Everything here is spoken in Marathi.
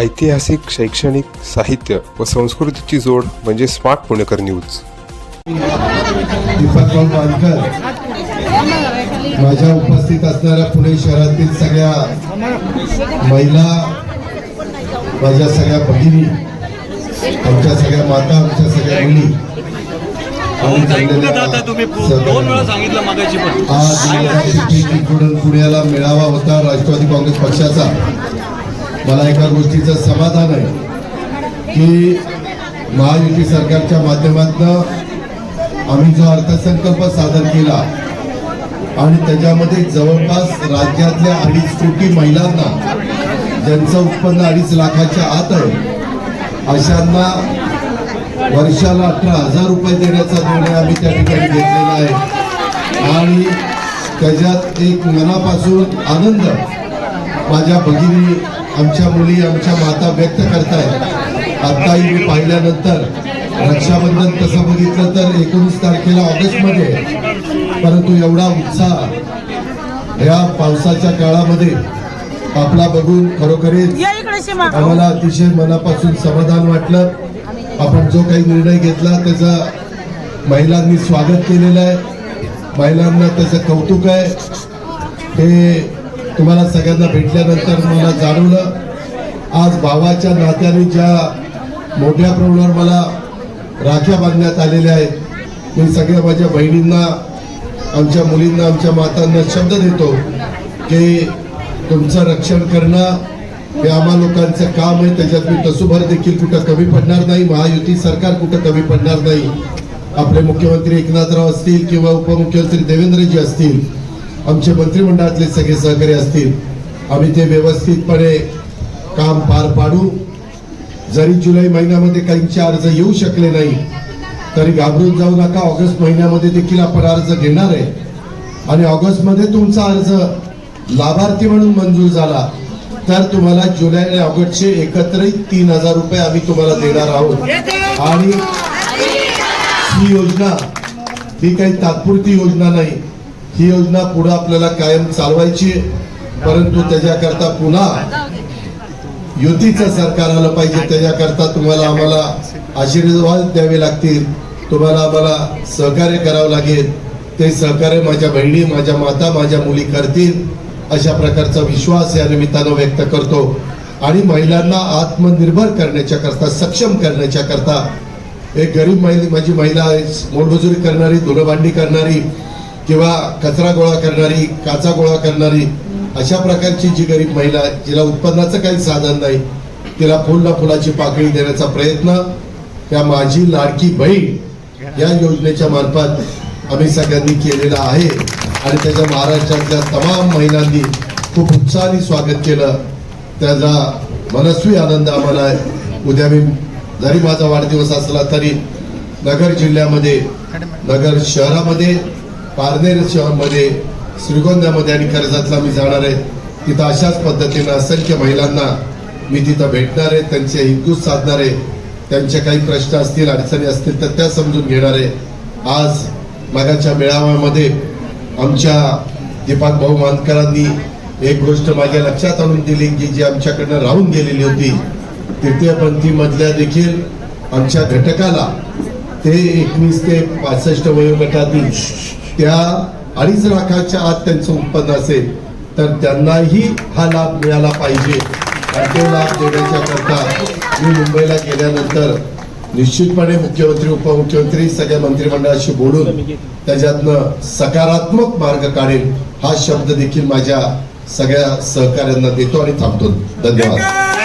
ऐतिहासिक शैक्षणिक साहित्य व संस्कृतीची जोड म्हणजे स्मार्ट पुणेकर न्यूज. माझ्या उपस्थित असणाऱ्या पुणे शहरातील सगळ्या महिला माझ्या सगळ्या भगिनी आमच्या सगळ्या माता आमच्या सगळ्या मुली आणि ताई कुठे जाता जमलेल्या तुम्ही? दोन सहकाऱ्यांना. वेळा सांगितलं मागायची पण. आज पुण्याला मेळावा होता राष्ट्रवादी काँग्रेस पक्षाचा. मला एका गोष्टीचं समाधान आहे की महायुती सरकारच्या माध्यमातून आम्ही जो अर्थसंकल्प सादर केला आणि त्याच्यामध्ये जवळपास राज्यातल्या अडीच कोटी महिलांना ज्यांचं उत्पन्न अडीच लाखाच्या आत आहे अशांना वर्षाला अठरा हजार रुपये देण्याचा निर्णय आम्ही त्या ठिकाणी घेतलेला आहे. आणि त्याच्यात एक मनापासून आनंद माझ्या भगिनी आमच्या मुली आमच्या माता व्यक्त करतायत. आत्ताही मी पाहिल्यानंतर रक्षाबंधन तसं बघितलं तर एकोणीस तारखेला ऑगस्टमध्ये. परंतु एवढा उत्साह या पावसाच्या काळामध्ये आपला बघून खरोखरीच आम्हाला अतिशय मनापासून समाधान वाटलं. आपण जो काही निर्णय घेतला त्याचं महिलांनी स्वागत केलेलं आहे. महिलांना त्याचं कौतुक आहे. हे तुम्हाला सगळ्यांना भेटल्यानंतर मला जाणवलं. आज भावाच्या नात्याने ज्या मोठ्या प्रमाणावर मला राख्या बांधण्यात आलेल्या आहेत मी सगळ्या माझ्या बहिणींना आमच्या मुलींना आमच्या मातांना शब्द देतो की तुमचं रक्षण करणं हे आम्हा लोकांचं काम आहे. त्याच्यात मी तसुभर देखील कुठं कमी पडणार नाही. महायुती सरकार कुठं कमी पडणार नाही. आपले मुख्यमंत्री एकनाथराव असतील किंवा उपमुख्यमंत्री देवेंद्रजी असतील आमचे मंत्रिमंडळातले सगळे सहकारी असतील आम्ही ते व्यवस्थितपणे काम पार पाडू. जरी जुलै महिन्यामध्ये काहींचे अर्ज येऊ शकले नाही तरी घाबरून जाऊ नका. ऑगस्ट महिन्यामध्ये देखील आपण अर्ज घेणार आहे. आणि ऑगस्टमध्ये तुमचा अर्ज लाभार्थी म्हणून मंजूर झाला तर तुम्हाला जुलै आणि ऑगस्टचे एकत्रित तीन हजार रुपये आम्ही तुम्हाला देणार आहोत. आणि ही योजना ही काही तात्पुरती योजना नाही. ही योजना पुढे आपल्याला कायम चालवायची परंतु त्याच्याकरता पुन्हा युतीचं सरकार आलं पाहिजे. त्याच्याकरता तुम्हाला आम्हाला आशीर्वाद द्यावे लागतील. तुम्हाला आम्हाला सहकार्य करावं लागेल. ते सहकार्य माझ्या बहिणी माझ्या माता माझ्या मुली करतील अशा प्रकारचा विश्वास या निमित्तानं व्यक्त करतो. आणि महिलांना आत्मनिर्भर करण्याच्या करता सक्षम करण्याच्या करता एक गरीब महिला माझी महिला आहे मोलमजुरी करणारी धुणभांडी करणारी किंवा कचरा गोळा करणारी काचा गोळा करणारी अशा प्रकारची जी गरीब महिला आहे जिला उत्पन्नाचं काही साधन नाही. तिला फुल फुलाची पाकळी देण्याचा प्रयत्न. त्या माझी लाडकी बहीण या योजनेच्या मार्फत आम्ही सगळ्यांनी केलेला आहे. आणि त्याच्या महाराष्ट्रातल्या तमाम महिलांनी खूप उत्साहाने स्वागत केलं. त्याचा मनस्वी आनंद आम्हाला उद्या मी जरी माझा वाढदिवस असला तरी नगर जिल्ह्यामध्ये नगर शहरामध्ये पारनेर शहरामध्ये श्रीगोंद्यामध्ये आणि कर्जतला मी जाणार आहे. तिथं अशाच पद्धतीनं असंख्य महिलांना मी तिथं भेटणार आहे. त्यांचे हिंदू साधणार आहे. त्यांचे काही प्रश्न असतील अडचणी असतील तर त्या समजून घेणार आहे. आज मागाच्या मेळाव्यामध्ये आमच्या दीपक भाऊ मानकरांनी एक गोष्ट माझ्या लक्षात आणून दिली की जी आमच्याकडनं राहून गेलेली होती. तृतीयपंथीमधल्या देखील आमच्या घटकाला ते एकवीस ते पासष्ट वयोगटातील त्या अडीच लाखाच्या आत त्यांचं उत्पन्न असेल तर त्यांनाही हा लाभ मिळाला पाहिजे. आणि तो लाभ देण्याच्या करता मी मुंबईला गेल्यानंतर निश्चितपणे मुख्यमंत्री उपमुख्यमंत्री सगळ्या मंत्रिमंडळाशी बोलून त्याच्यातनं सकारात्मक मार्ग काढेल हा शब्द देखील माझ्या सगळ्या सहकाऱ्यांना देतो आणि थांबतो. धन्यवाद.